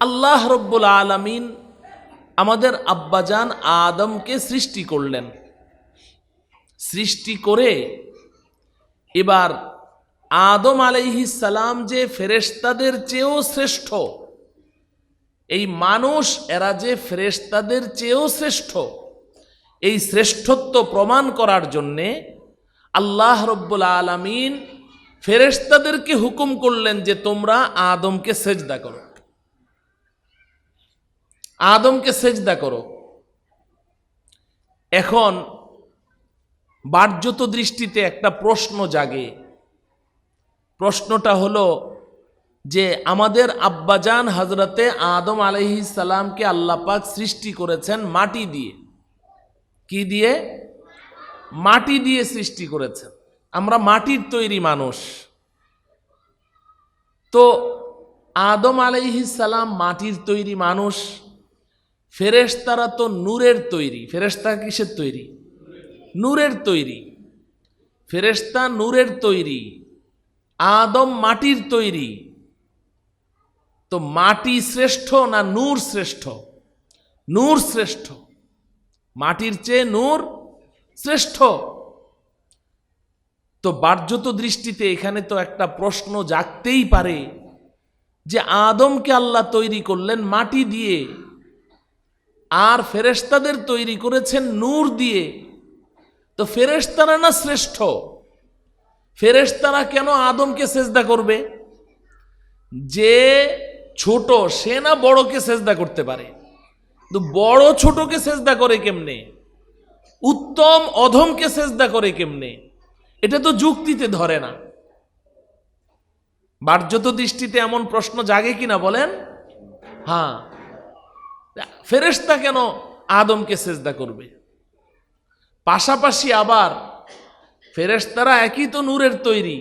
আল্লাহ রব্বুল আলমিন আমাদের আব্বাজান আদমকে সৃষ্টি করলেন। সৃষ্টি করে এবার আদম আলাইহিস সালাম যে ফেরেশতাদের চেয়েও শ্রেষ্ঠ, এই মানুষ এরা যে ফেরেশতাদের চেয়েও শ্রেষ্ঠ, এই শ্রেষ্ঠত্ব প্রমাণ করার জন্যে আল্লাহ রব্বুল আলমিন ফেরেশতাদেরকে হুকুম করলেন যে তোমরা আদমকে সেজদা করো। আদমকে সেজদা করো। এখন বাহ্যত দৃষ্টিতে একটা প্রশ্ন জাগে। প্রশ্নটা হলো যে আমাদের আব্বাজান হজরতে আদম আলহি সালামকে আল্লাপাক সৃষ্টি করেছেন মাটি দিয়ে। কি দিয়ে? মাটি দিয়ে সৃষ্টি করেছেন। আমরা মাটির তৈরি মানুষ। তো আদম আলাইহিস সালাম মাটির তৈরি মানুষ। ফেরেশতারা তো নূরের তৈরি। ফেরেশতা কিসের তৈরি? নূরের তৈরি। ফেরেশতা নূরের তৈরি। আদম মাটির তৈরি। তো মাটি শ্রেষ্ঠ না নূর শ্রেষ্ঠ? নূর শ্রেষ্ঠ। মাটির চেয়ে নূর শ্রেষ্ঠ। তো বাহ্যত দৃষ্টিতে এখানে তো একটা প্রশ্ন জাগতেই পারে যে আদমকে আল্লাহ তৈরি করলেন মাটি দিয়ে। আর ফেরেশতাদের তৈরি করেছেন নূর দিয়ে। তো ফেরেশতারা না শ্রেষ্ঠ? ফেরেশতারা কেন আদমকে সেজদা করবে? যে ছোট, সে না বড়কে সেজদা করতে পারে? তো বড় ছোটকে সেজদা করে কেমনে? উত্তম অধমকে সেজদা করে কেমনে? এটা তো যুক্তিতে ধরে না। বাহ্যত দৃষ্টিতে এমন প্রশ্ন জাগে কিনা বলেন? হ্যাঁ। ফেরেশতা কেন আদমকে সেজদা করবে? পাশাপাশি আবার ফেরেশতারা একই তো নূরের তৈরি।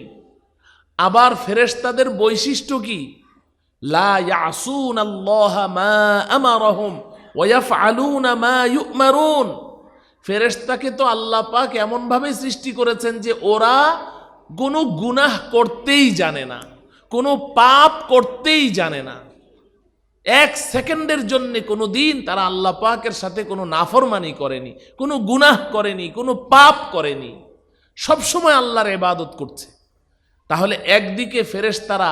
আবার ফেরেশতাদের বৈশিষ্ট্য কি? লা ইয়াসুন আল্লাহ মা আমারহুম ওয়া ইয়াফআলুনা মা ইউমারুন। ফেরেশতাকে তো আল্লাহ পাক এমনভাবে সৃষ্টি করেছেন যে ওরা কোনো গুনাহ করতেই জানে না, কোনো পাপ করতেই জানে না। এক সেকেন্ডের জন্য কোনো দিন তারা আল্লাহ পাকের সাথে কোনো নাফরমানি করেনি, কোনো গুনাহ করেনি, কোনো পাপ করেনি। সবসময় আল্লাহর এবাদত করছে। তাহলে একদিকে ফেরেশতারা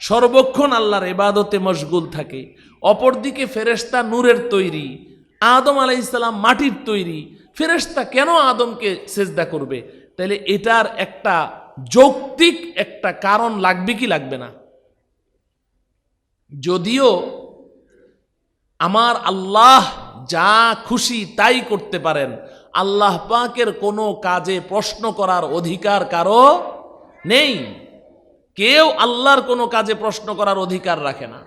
সর্বক্ষণ আল্লাহর এবাদতে মশগুল থাকে, অপরদিকে ফেরেশতা নূরের তৈরি, আদম আলাইসাল্লাম মাটির তৈরি। ফেরেশতা কেন আদমকে সেজদা করবে? তাহলে এটার একটা যৌক্তিক একটা কারণ লাগবে কি লাগবে না? যদিও আমার আল্লাহ যা খুশি তাই করতে পারেন। আল্লাহ পাকের কোনো কাজে প্রশ্ন করার অধিকার কারও নেই। কেউ আল্লাহর কোনো কাজে প্রশ্ন করার অধিকার রাখে না।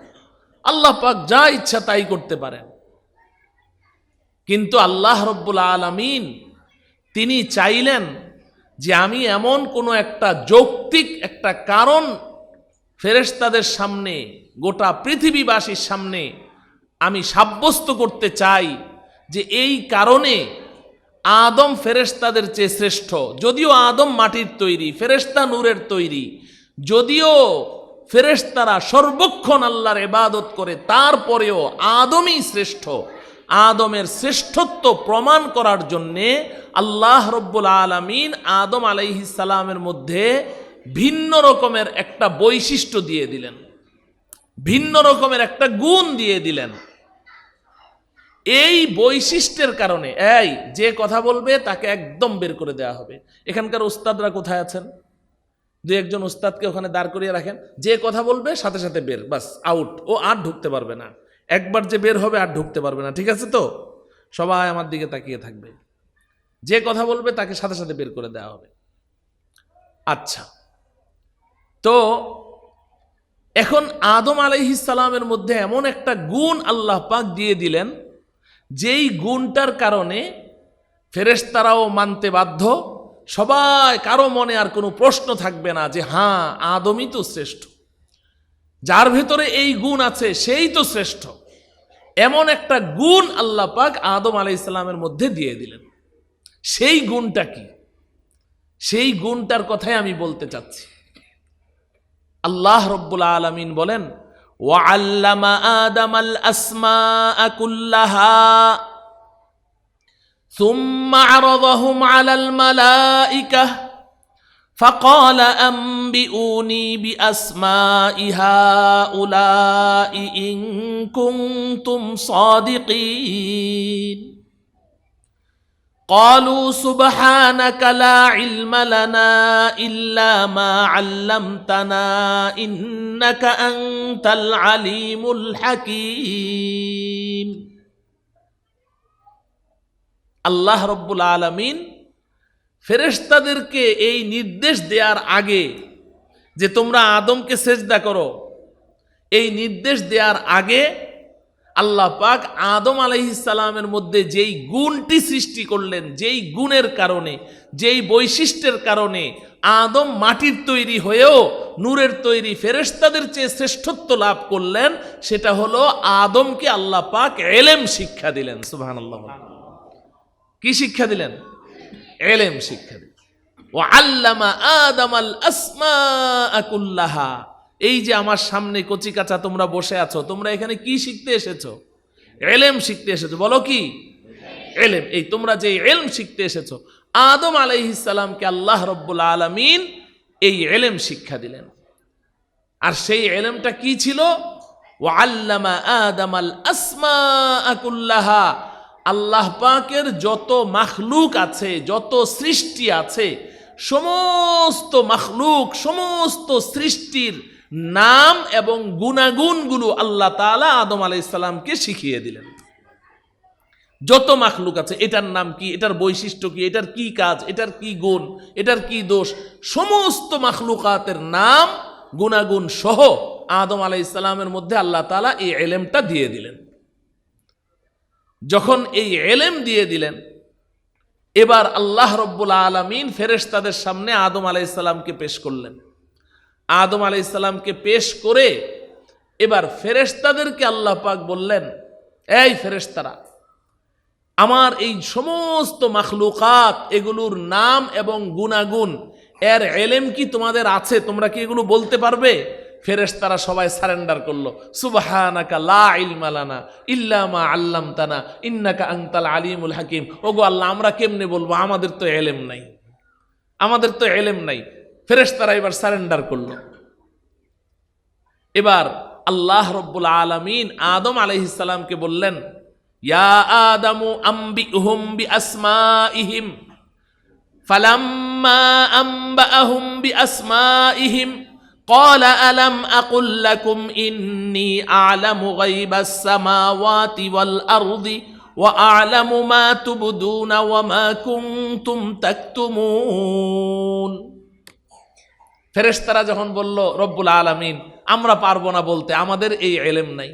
আল্লাহ পাক যা ইচ্ছা তাই করতে পারেন। কিন্তু আল্লাহ রব্বুল আলমিন, তিনি চাইলেন যে আমি এমন কোনো একটা যৌক্তিক একটা কারণ ফেরেশতাদের সামনে, গোটা পৃথিবীবাসীর সামনে আমি সাব্যস্ত করতে চাই যে এই কারণে আদম ফেরেশতাদের চেয়ে শ্রেষ্ঠ। যদিও আদম মাটির তৈরি, ফেরেশতা নূরের তৈরি, যদিও ফেরেশতারা সর্বক্ষণ আল্লাহর এবাদত করে, তারপরেও আদমই শ্রেষ্ঠ। আদমের শ্রেষ্ঠত্ব প্রমাণ করার জন্যে আল্লাহ রব্বুল আলমিন আদম আলাইহিসালামের মধ্যে ভিন্ন রকমের একটা বৈশিষ্ট্য দিয়ে দিলেন। ভিন্ন রকমের একটা গুণ দিয়ে দিলেন। এই বৈশিষ্ট্যের কারণে, এই যে কথা বলবে তাকে একদম বের করে দেওয়া হবে। এখানকার উস্তাদরা কোথায় আছেন? দু একজন উস্তাদকে ওখানে দাঁড় করিয়ে রাখেন। যে কথা বলবে সাথে সাথে বের, বাস আউট ও আর ঢুকতে পারবে না। একবার যে বের হবে আর ঢুকতে পারবে না, ঠিক আছে তো? সবাই আমার দিকে তাকিয়ে থাকবে। যে কথা বলবে তাকে সাথে সাথে বের করে দেওয়া হবে। আচ্ছা। তো এখন আদম আলাইহিসালামের মধ্যে এমন একটা গুণ আল্লাহ পাক দিয়ে দিলেন যেই গুণটার কারণে ফেরেশতারাও মানতে বাধ্য, সবাই কারও মনে আর কোনো প্রশ্ন থাকবে না যে হ্যাঁ আদমই তো শ্রেষ্ঠ। যার ভেতরে এই গুণ আছে, সেই তো শ্রেষ্ঠ। এমন একটা গুণ আল্লাহ পাক আদম ইসলামের মধ্যে দিয়ে দিলেন। সেই গুণটা কি? সেই গুণটার কথাই আমি বলতে চাচ্ছি। আল্লাহ রব্বুল আলমিন বলেন وعلم آدم الأسماء كلها ثم عرضهم على الملائكة فقال أنبئوني بأسماء هؤلاء إن كنتم صادقين. قالوا سبحانك لا علم لنا إلا ما علمتنا إنك أنت العليم الحكيم আল্লাহ রব্বুল আলমিন ফেরেশতাদেরকে এই নির্দেশ দেওয়ার আগে যে তোমরা আদমকে সেজদা করো এই নির্দেশ দেওয়ার আগে আল্লাহ পাক আদম আলাইহিসালামের মধ্যে যেই গুণটি সৃষ্টি করলেন, যেই গুণের কারণে, যেই বৈশিষ্ট্যের কারণে আদম মাটির তৈরি হয়েও নূরের তৈরি ফেরেশতাদের চেয়ে শ্রেষ্ঠত্ব লাভ করলেন, সেটা হলো আদমকে আল্লাহ পাক এলেম শিক্ষা দিলেন, সুবহানাল্লাহ। কি শিক্ষা দিলেন? এলেম শিক্ষা দিলেন। ও আল্লামা আদম আল আসমা এই যে আমার সামনে কচি কাঁচা তোমরা বসে আছো, তোমরা এখানে কি শিখতে এসেছ? এলেম শিখতে এসেছ, বলো কি? এলেম, এই তোমরা যে এলম শিখতে এসেছ, আদম আলাইহিসালামকে আল্লাহ রব্বুল আলমিন এই এলেম শিক্ষা দিলেন। আর সেই এলেমটা কি ছিল? আল্লামা আদম আল আসমা আকুল্লাহা আল্লাহ পাকের যত মাখলুক আছে, যত সৃষ্টি আছে, সমস্ত মাখলুক, সমস্ত সৃষ্টির নাম এবং গুণাগুণগুলো আল্লাহ তালা আদম আলাইসাল্লামকে শিখিয়ে দিলেন। যত মাখলুক আছে, এটার নাম কি, এটার বৈশিষ্ট্য কি, এটার কি কাজ, এটার কি গুণ, এটার কি দোষ, সমস্ত মাখলুকাতের নাম, গুণাগুণ সহ আদম আলাইসাল্লামের মধ্যে আল্লাহ তালা এই এলেমটা দিয়ে দিলেন। যখন এই এলেম দিয়ে দিলেন, এবার আল্লাহ রব্বুল আলমিন ফেরেশতাদের সামনে আদম আলাইসাল্লামকে পেশ করলেন। আদম আলাইসাল্লামকে পেশ করে এবার ফেরেশতাদেরকে আল্লাহ পাক বললেন, এই ফেরেশতারা, আমার এই সমস্ত মাখলুকাত, এগুলোর নাম এবং গুণাগুণ, এর এলেম কি তোমাদের আছে? তোমরা কি এগুলো বলতে পারবে? ফেরেশতারা সবাই সারেন্ডার করল, সুবহানাকা লা ইলমা লানা ইল্লা মা আল্লামতানা, ইন্নাকা আনতাল আলিমুল হাকিম। ওগো আল্লাহ, আমরা কেমনে বলব? আমাদের তো এলেম নাই। আমাদের তো এলেম নাই। ফেরেশতারা এবার সারেন্ডার করলো এবার আল্লাহ রব্বুল আলমিন আদম আলাইহিসালামকে বললেন ইয়া আদামু আম্বিহুম বি আসমাইহিম ফালাম্মা আম্বাআহুম বি আসমাইহিম قال ألم أقل لكم إني أعلم غيب السماوات والأرض وأعلم ما تبدون وما كنتم تكتمون ফেরেশতারা যখন বলল, রব্বুল আলামিন, আমরা পারব না বলতে, আমাদের এই এলেম নাই।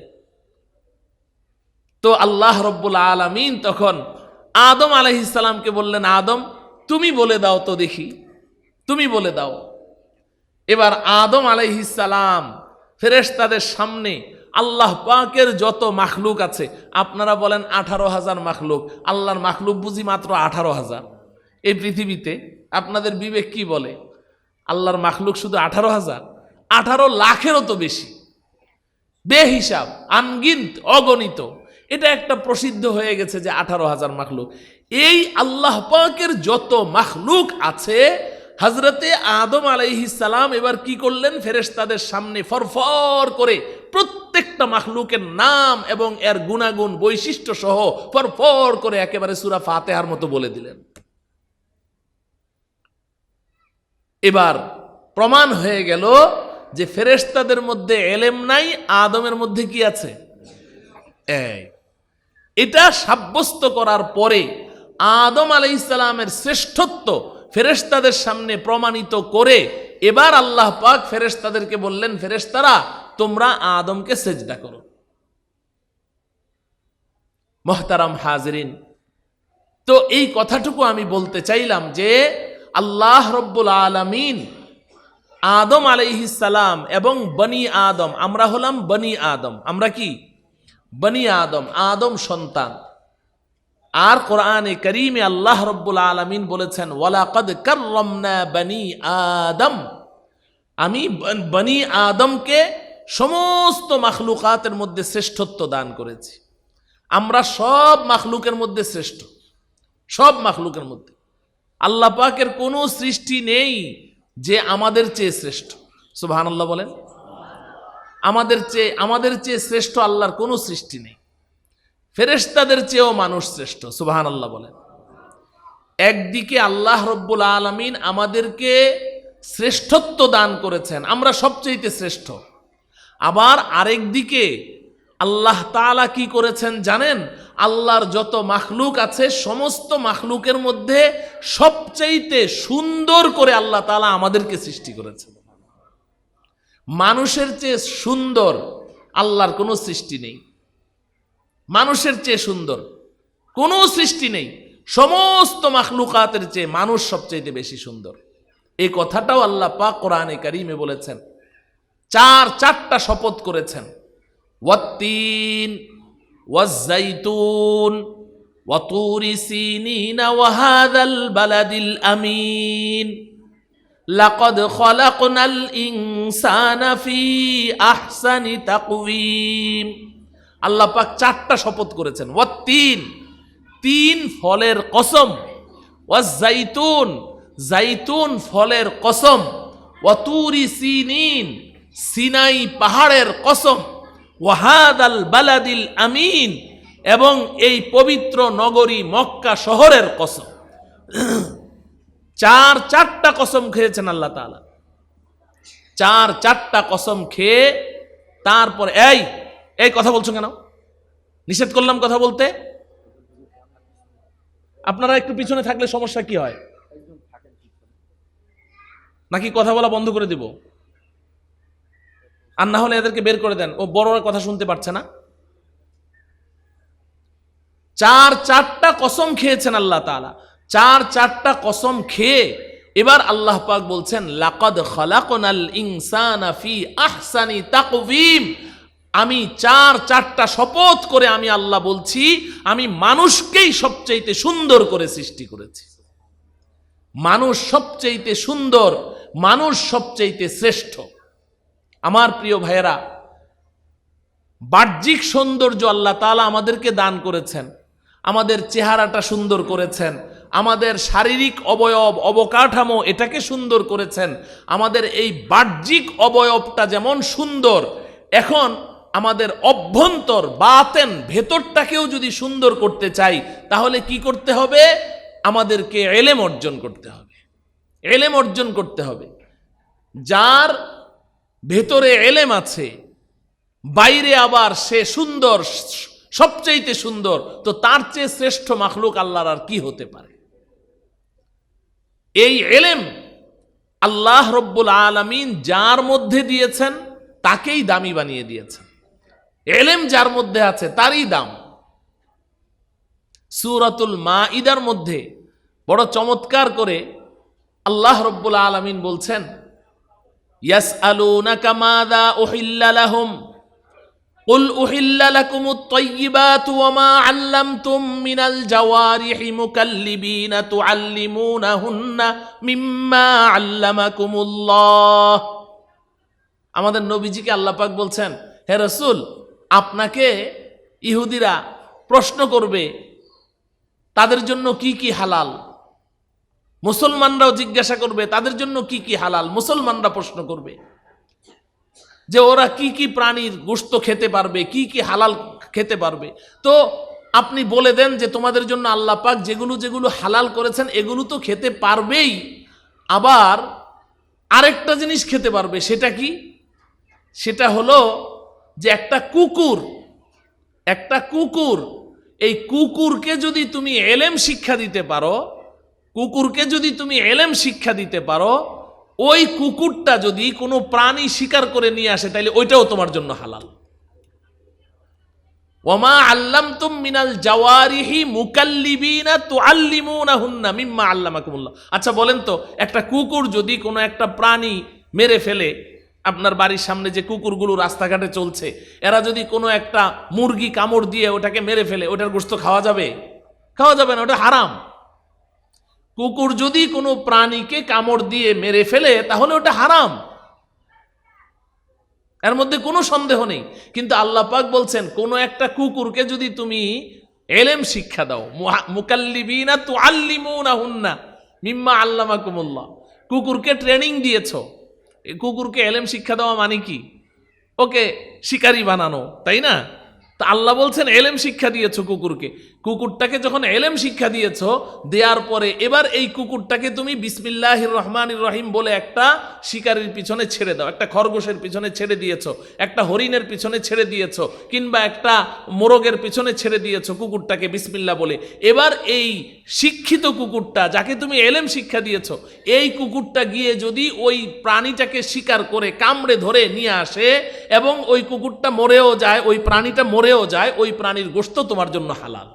তো আল্লাহ রব্বুল আলামিন তখন আদম আলাইহিসসালামকে বললেন, আদম, তুমি বলে দাও তো দেখি, তুমি বলে দাও। এবার আদম আলাইহিসালাম ফেরেশতাদের সামনে আল্লাহ পাকের যত মাখলুক আছে, আপনারা বলেন আঠারো হাজার মাখলুক, আল্লাহর মাখলুক বুঝি মাত্র আঠারো হাজার। এই পৃথিবীতে আপনাদের বিবেক কি বলে? আল্লাহর মাখলুক শুধু আঠারো হাজার। আঠারো লাখেরও তো বেশি। বেহিসাব, আনগিন্ত, অগণিত। এটা একটা প্রসিদ্ধ হয়ে গেছে যে আঠারো হাজার মাখলুক। এই আল্লাহ পাকের যত মাখলুক আছে হজরতে আদম সালাম এবার কি করলেন? ফেরেশতাদের সামনে ফরফর করে প্রত্যেকটা মাখলুকের নাম এবং এর গুণাগুণ, বৈশিষ্ট্য সহ ফরফর করে একেবারে সুরা ফাতেহার মতো বলে দিলেন। এবার প্রমাণ হয়ে গেল যে ফেরেশতাদের মধ্যে এলেম নাই, আদমের মধ্যে কি আছে? এটা সাব্যস্ত করার পরে আদম আলাইসালামের শ্রেষ্ঠত্ব ফেরেশতাদের সামনে প্রমাণিত করে এবার আল্লাহ পাক ফেরেশতাদেরকে বললেন, ফেরেশতারা, তোমরা আদমকে সেজদা করো। মহতারাম হাজরিন, তো এই কথাটুকু আমি বলতে চাইলাম যে আল্লাহ রব্বুল আলমিন আদম সালাম এবং বনি আদম, আমরা হলাম বনি আদম। আমরা কি? বনি আদম আদম সন্তান। আর কোরআনে করিমে আল্লাহ রব্বুল আলমিন বলেছেন, ওয়ালাকদ করমনা বনি আদম। আমি বনি আদমকে সমস্ত মাখলুকাতের মধ্যে শ্রেষ্ঠত্ব দান করেছি। আমরা সব মাখলুকের মধ্যে শ্রেষ্ঠ। সব মাখলুকের মধ্যে। আল্লাহ পাকের কোনো সৃষ্টি নেই যে আমাদের চেয়ে শ্রেষ্ঠ। সুবাহান আল্লাহ বলেন। আমাদের চেয়ে আমাদের চেয়ে শ্রেষ্ঠ আল্লাহর কোনো সৃষ্টি নেই। ফেরেশতাদের চেয়েও মানুষ শ্রেষ্ঠ সুবাহান আল্লাহ বলেন। একদিকে আল্লাহ রব্বুল আলমিন আমাদেরকে শ্রেষ্ঠত্ব দান করেছেন, আমরা সবচেয়েতে শ্রেষ্ঠ। আবার আরেক দিকে আল্লাহ তাআলা কি করেছেন জানেন? আল্লাহর যত মাখলুক আছে, সমস্ত মাখলুকের মধ্যে সবচাইতে সুন্দর করে আল্লাহ তালা আমাদেরকে সৃষ্টি করেছেন। মানুষের চেয়ে সুন্দর আল্লাহর কোনো সৃষ্টি নেই। মানুষের চেয়ে সুন্দর কোনো সৃষ্টি নেই। সমস্ত মাখলুকাতের চেয়ে মানুষ সবচেয়ে বেশি সুন্দর। এই কথাটাও আল্লাহ পাক কোরআনে কারিমে বলেছেন। চার, চারটা শপথ করেছেন। ওয়াত্তিন, ওয়াজ্জাইতুন, ওয়াতুরি সিনিনা, ওয়াহাদাল বালাদিল আমিন। লাকদ খলাকনাল ইনসানা ফি আহসানি তাকওয়িম। আল্লাহ পাক চারটা শপথ করেছেন। ওয়াত্তিন, তিন ফলের কসম। ওয়াজ্জাইতুন, জাইতুন ফলের কসম। ওয়াতুরি সিনিন, সিনাই পাহাড়ের কসম। ওয়াহাদাল বালাদিল আমিন এবং এই পবিত্র নগরী মক্কা শহরের কসম। চার চারটা কসম খেয়েছেন আল্লাহ তাআলা। চার চারটা কসম খেয়ে তারপর এই এই কথা বলছো কেন? নিষেধ করলাম কথা বলতে? আপনারা একটু পিছনে থাকলে সমস্যা কি হয়? নাকি কথা বলা বন্ধ করে দিব? আর না হলে এদেরকে বের করে দেন। ও বড়রা কথা শুনতে পারছে না। চার চারটা কসম খেয়েছেন আল্লাহ তাআলা। চার চারটা কসম খেয়ে এবার আল্লাহ পাক বলছেন, লাকাদ খালাকনাল ইনসানা ফি আহসানি তাকওয়িম। আমি চার চারটা শপথ করে আমি আল্লাহ বলছি, আমি মানুষকেই সবচাইতে সুন্দর করে সৃষ্টি করেছি। মানুষ সবচাইতে সুন্দর, মানুষ সবচাইতে শ্রেষ্ঠ। আমার প্রিয় ভাইয়েরা, বাহ্যিক সৌন্দর্য আল্লাহ তালা আমাদেরকে দান করেছেন, আমাদের চেহারাটা সুন্দর করেছেন, আমাদের শারীরিক অবয়ব অবকাঠামো এটাকে সুন্দর করেছেন, আমাদের এই বাহ্যিক অবয়বটা যেমন সুন্দর, এখন আমাদের অভ্যন্তর, বাতেন, ভেতরটাকেও যদি সুন্দর করতে চাই, তাহলে কি করতে হবে? আমাদেরকে এলেম অর্জন করতে হবে। এলেম অর্জন করতে হবে। যার ভেতরে এলেম আছে, বাইরে আবার সে সুন্দর, সবচাইতে সুন্দর, তো তার চেয়ে শ্রেষ্ঠ মাখলুক আল্লাহর আর কি হতে পারে? এই এলেম আল্লাহ রব্বুল আলমিন যার মধ্যে দিয়েছেন, তাকেই দামি বানিয়ে দিয়েছেন। এলেম যার মধ্যে আছে, তারই দাম। সুরাতুল মা ইদার মধ্যে বড় চমৎকার করে আল্লাহ রব্বুল আলমিন বলছেন ইয়াস আলু নাকামাদা ওহিল্লা লাহুম قل أحل لكم الطيبات وما علمتم من الجوارح مكلبين تعلمونهن مما علمكم الله আমাদের নবীজিকে আল্লাহ পাক বলছেন হে রসুল আপনাকে ইহুদিরা প্রশ্ন করবে তাদের জন্য কি কি হালাল মুসলমানরাও জিজ্ঞাসা করবে, তাদের জন্য কি কি হালাল? মুসলমানরা প্রশ্ন করবে যে ওরা কি কি প্রাণীর গোস্ত খেতে পারবে, কি কি হালাল খেতে পারবে। তো আপনি বলে দেন যে তোমাদের জন্য আল্লাহ পাক যেগুলো যেগুলো হালাল করেছেন, এগুলো তো খেতে পারবেই। আবার আরেকটা জিনিস খেতে পারবে, সেটা কি? সেটা হলো যে একটা কুকুর একটা কুকুর, এই কুকুরকে যদি তুমি এলেম শিক্ষা দিতে পারো কুকুরকে যদি তুমি এলেম শিক্ষা দিতে পারো, ওই কুকুরটা যদি কোনো প্রাণী শিকার করে নিয়ে আসে তাহলে ওইটাও তোমার জন্য হালাল। ওমা আল্লাম তুম মিনাল জাওয়ারিহি মুকাল্লিবিনা তু আল্লিমুনা হুন্না মিম্মা আল্লামাকুমুল্লাহ। আচ্ছা বলেন তো, একটা কুকুর যদি কোনো একটা প্রাণী মেরে ফেলে, আপনার বাড়ির সামনে যে কুকুরগুলো রাস্তাঘাটে চলছে, এরা যদি কোনো একটা মুরগি কামড় দিয়ে ওটাকে মেরে ফেলে, ওটার গোস্ত খাওয়া যাবে? খাওয়া যাবে না, ওটা হারাম। কুকুর যদি কোনো প্রাণীকে কামড় দিয়ে মেরে ফেলে, তাহলে ওটা হারাম। এর মধ্যে কোনো সন্দেহ নেই। কিন্তু আল্লাহ পাক বলছেন, কোনো একটা কুকুরকে যদি তুমি এলেম শিক্ষা দাও মুকাল্লিবিনা তু আল্লিমুনা হুন্না মিম্মা আল্লামাকুমুল্লাহ। কুকুরকে ট্রেনিং দিয়েছ। কুকুরকে এলেম শিক্ষা দেওয়া মানে কি? ওকে শিকারি বানানো, তাই না? তা আল্লাহ বলছেন, এলেম শিক্ষা দিয়েছ কুকুরকে। কুকুরটাকে যখন এলেম শিক্ষা দিয়েছ দেওয়ার পরে এবার এই কুকুরটাকে তুমি বিসমিল্লাহ রহমান রহিম বলে একটা শিকারির পিছনে ছেড়ে দাও, একটা খরগোশের পিছনে ছেড়ে দিয়েছ, একটা হরিণের পিছনে ছেড়ে দিয়েছ, কিংবা একটা মোরগের পিছনে ছেড়ে দিয়েছ কুকুরটাকে বিসমিল্লা বলে। এবার এই শিক্ষিত কুকুরটা যাকে তুমি এলেম শিক্ষা দিয়েছ, এই কুকুরটা গিয়ে যদি ওই প্রাণীটাকে শিকার করে কামড়ে ধরে নিয়ে আসে এবং ওই কুকুরটা মরেও যায়, ওই প্রাণীটা মরেও যায়, ওই প্রাণীর গোস্ত তোমার জন্য হালাল।